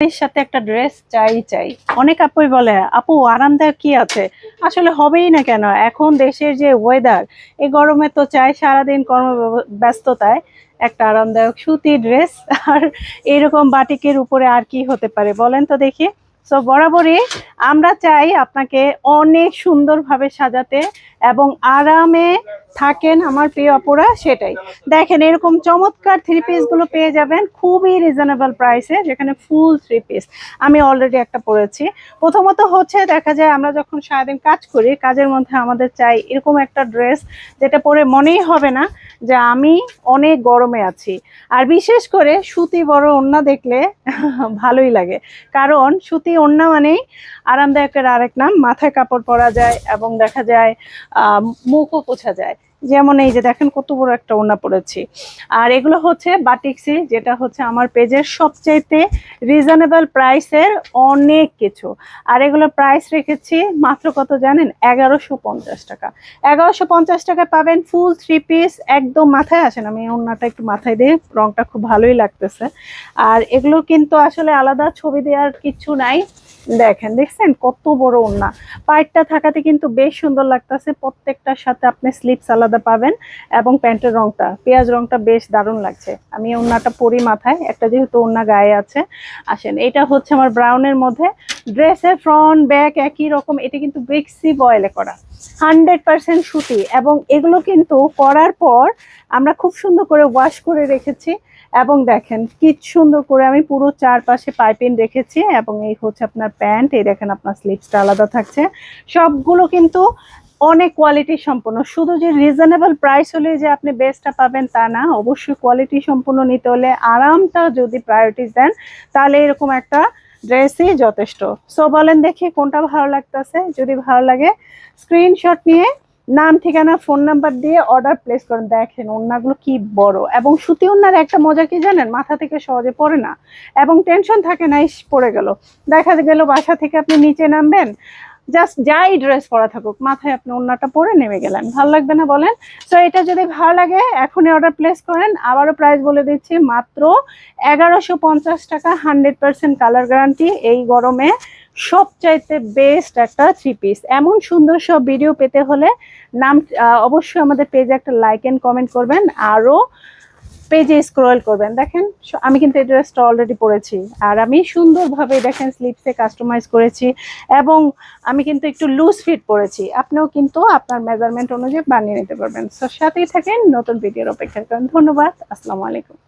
সাথে একটা ড্রেস চাই চাই। অনেক আপুই বলে, আপু, আরামদায়ক কি আছে? আসলে হবেই না কেন? এখন দেশের যে ওয়েদার এই গরমে তো চাই সারাদিন কর্ম ব্যস্ততায় একটা আরামদায়ক সুতি ড্রেস আর এরকম বাটিকের উপরে আর কি হতে পারে? বলেন তো দেখি। সো বরাবরই আমরা চাই আপনাকে অনেক সুন্দরভাবে সাজাতে এবং আরামে থাকেন আমার প্রিয় অপরা সেটাই। দেখেন, এরকম চমৎকার থ্রি পিসগুলো পেয়ে যাবেন, খুবই রিজনেবল প্রাইসে যেখানে ফুল থ্রি পিস আমি অলরেডি একটা পরেছি। প্রথমত হচ্ছে, দেখা যায় আমরা যখন সারাদিন কাজ করি, কাজের মধ্যে আমাদের চাই এরকম একটা ড্রেস যেটা পরে মনেই হবে না। যে আমি অনেক গরমে আছি। আর বিশেষ করে সুতি বড় ওড়না দেখলে ভালোই লাগে। কারণ সুতি ওড়না মানেই আরামদায়কের আরেক নাম, মাথায় কাপড় পরা যায় এবং দেখা যায় মুখও পোছা যায়। যেমন এই যে দেখেন কত বড় একটা ওড়না পড়েছি। আর এগুলো হচ্ছে বাটিক্সি, যেটা হচ্ছে আমার পেজের সবচাইতে রিজনেবল প্রাইসের অনেক কিছু। আর এগুলো প্রাইস রেখেছি মাত্র কত জানেন? এগারোশো পঞ্চাশ টাকা। এগারোশো পঞ্চাশ টাকায় পাবেন ফুল থ্রি পিস একদম মাথায় আসেন আমি এই ওড়নাটা একটু মাথায় দিয়ে রংটা খুব ভালোই লাগতেছে। আর এগুলো কিন্তু আসলে আলাদা, ছবি দেওয়ার কিছু নাই। দেখেন, দেখছেন? কত বড় ওড়না। পাইটটা থাকাতে কিন্তু বেশ সুন্দর লাগতেছে। প্রত্যেকটার সাথে আপনি স্লিপস আলাদা পাবেন এবং প্যান্টের রংটা, পেঁয়াজ রংটা বেশ দারুণ লাগছে। আমি ওড়নাটা পরি মাথায়, একটা যেহেতু ওড়না গায়ে আছে। আসেন, এটা হচ্ছে আমার ব্রাউনের মধ্যে ড্রেসের ফ্রন্ট ব্যাক একই রকম, এটা কিন্তু বেক্সি বয়েলে করা। হান্ড্রেড পারসেন্ট সুতি, এবং এগুলো কিন্তু করার পর আমরা খুব সুন্দর করে ওয়াশ করে রেখেছি, এবং দেখেন কি সুন্দর করে আমি পুরো চারপাশে পাইপিং রেখেছি, এবং এই হচ্ছে আপনার প্যান্ট এই দেখেন আপনার স্লিপসটা আলাদা থাকছে। সবগুলো কিন্তু অনেক কোয়ালিটি সম্পন্ন, শুধু যে রিজনেবল প্রাইস হলে যে আপনি বেস্টটা পাবেন তা না, অবশ্যই কোয়ালিটি সম্পূর্ণ নিতে হলে আরামটা যদি প্রায়োরিটিস দেন, তাহলে এরকম একটা ড্রেসই যথেষ্ট। সো বলেন দেখি কোনটা ভালো লাগতেছে। যদি ভালো লাগে স্ক্রিনশট নিয়ে নাম, ঠিকানা ফোন নাম্বার দিয়ে অর্ডার প্লেস করেন। দেখেন ওনাগুলো কি বড়। এবং সুতি ওনার একটা মজা কি জানেন? মাথা থেকে সহজে পড়ে না। এবং টেনশন থাকে না, ইস, পড়ে গেল। দেখা গেল বাসা থেকে আপনি নিচে নামবেন জাস্ট যাই ড্রেস পরা থাকুক, মাথায় আপনি ওড়নাটা পরে নেমে গেলেন। ভালো লাগবে না বলেন? সো এটা যদি ভালো লাগে, এখনই অর্ডার প্লেস করেন। আবারও প্রাইস বলে দিচ্ছি, মাত্র এগারোশো পঞ্চাশ টাকা হান্ড্রেড পার্সেন্ট কালার গ্যারান্টি এই গরমে সবচাইতে বেস্ট একটা থ্রি পিস এমন সুন্দর সব ভিডিও পেতে হলে, নাম অবশ্যই আমাদের পেজে একটা লাইক এন্ড কমেন্ট করবেন। আরও পেজে স্ক্রল করবেন। দেখেন আমি কিন্তু এই ড্রেসটা অলরেডি পরেছি। আর আমি সুন্দরভাবে দেখেন স্লিপসে কাস্টমাইজ করেছি এবং আমি কিন্তু একটু লুজ ফিট পরেছি। আপনিও কিন্তু আপনার মেজারমেন্ট অনুযায়ী বানিয়ে নিতে পারবেন। সো সাথেই থাকেন। নতুন ভিডিওর অপেক্ষা করেন। ধন্যবাদ। আসসালামু আলাইকুম।